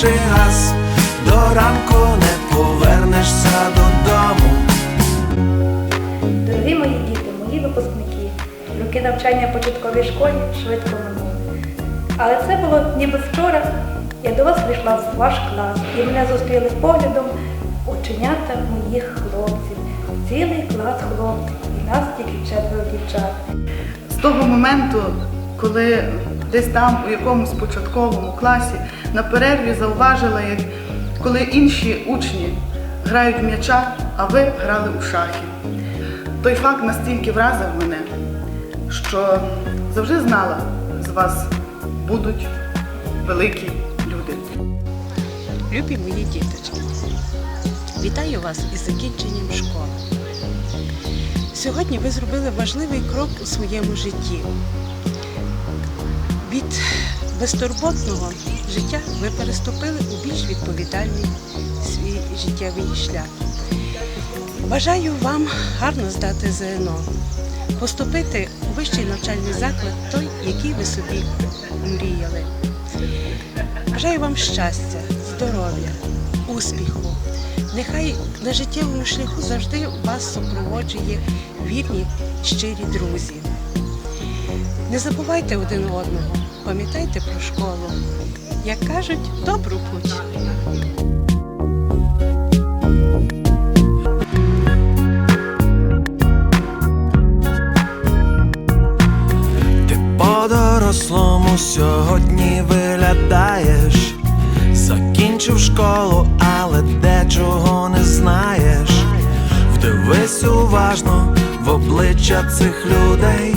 перший раз до ранку не повернешся додому. Дорогі мої діти, мої випускники, роки навчання в початковій школі швидко минули. Але це було ніби вчора. Я до вас прийшла в ваш клас і мене зустріли поглядом оченята моїх хлопців. Цілий клас хлопців і нас тільки четверо дівчат. З того моменту, коли десь там у якомусь початковому класі на перерві зауважила, як коли інші учні грають в м'яча, а ви грали у шахи. Той факт настільки вразив мене, що завжди знала, з вас будуть великі люди. Любі мої діточки, вітаю вас із закінченням школи. Сьогодні ви зробили важливий крок у своєму житті. Від безтурботного життя ви переступили у більш відповідальний свій життєвий шлях. Бажаю вам гарно здати ЗНО, поступити у вищий навчальний заклад той, який ви собі мріяли. Бажаю вам щастя, здоров'я, успіху. Нехай на життєвому шляху завжди вас супроводжує вірні, щирі друзі. Не забувайте один одного, пам'ятайте про школу. Як кажуть, добру путь. Ти по-дорослому сьогодні виглядаєш, закінчив школу, але дечого не знаєш. Вдивись уважно в обличчя цих людей,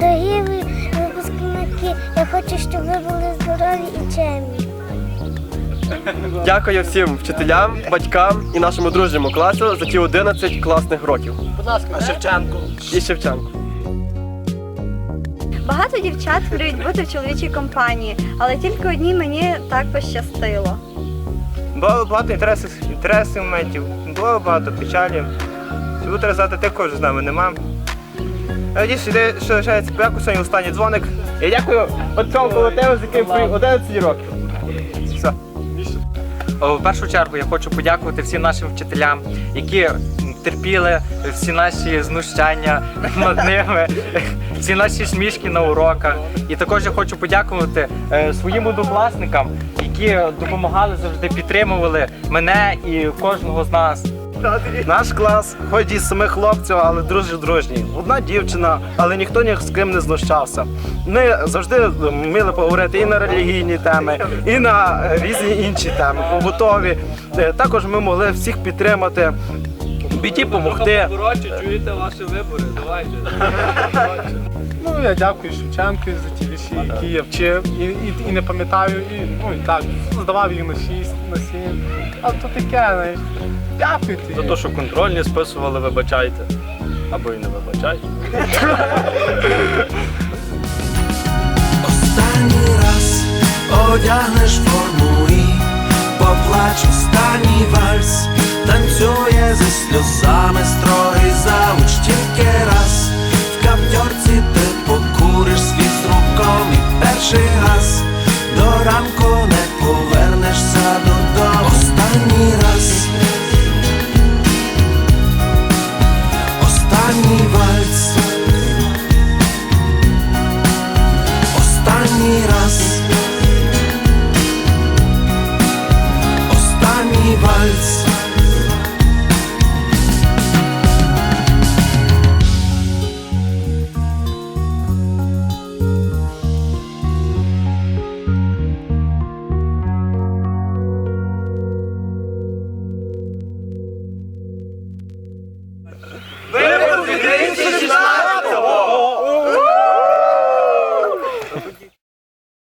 Дорогі випускники, я хочу, щоб ви були здорові і чемні. Дякую всім вчителям, батькам і нашому дружньому класу за ті 11 класних років. Будь ласка, а Шевченко. І Шевченко. Багато дівчат мріють бути в чоловічій компанії, але тільки одній мені так пощастило. Було багато інтересів, інтересів моментів, було багато печалі. Буду казати, також з нами нема. Я Надіюсь, що лишається подяку сьогодні останній дзвоник. Я дякую отцям колотеву, з яким прий 11 років. Все. В першу чергу я хочу подякувати всім нашим вчителям, які терпіли всі наші знущання над ними, всі наші смішки на уроках. І також я хочу подякувати е, своїм однокласникам, які допомагали завжди підтримували мене і кожного з нас. Наш клас, хоч і з семи хлопців, але дружні дружні. Одна дівчина, але ніхто ні з ким не знущався. Ми завжди вміли поговорити і на релігійні теми, і на е, різні інші теми, побутові. Е, Також ми могли всіх підтримати, біді допомогти. чуєте ваші вибори, давайте. Ну, я дякую Шевченку за ті вірші, які я вчив і, і, і не пам'ятаю, і, ну і так, здавав їх на 6, на 7. А то таке, знаєш. Дякую. За те, що контрольні списували, вибачайте. Або і не вибачайте. Останній раз одягнеш форму і поплач останній вальс, танцює зі сльозами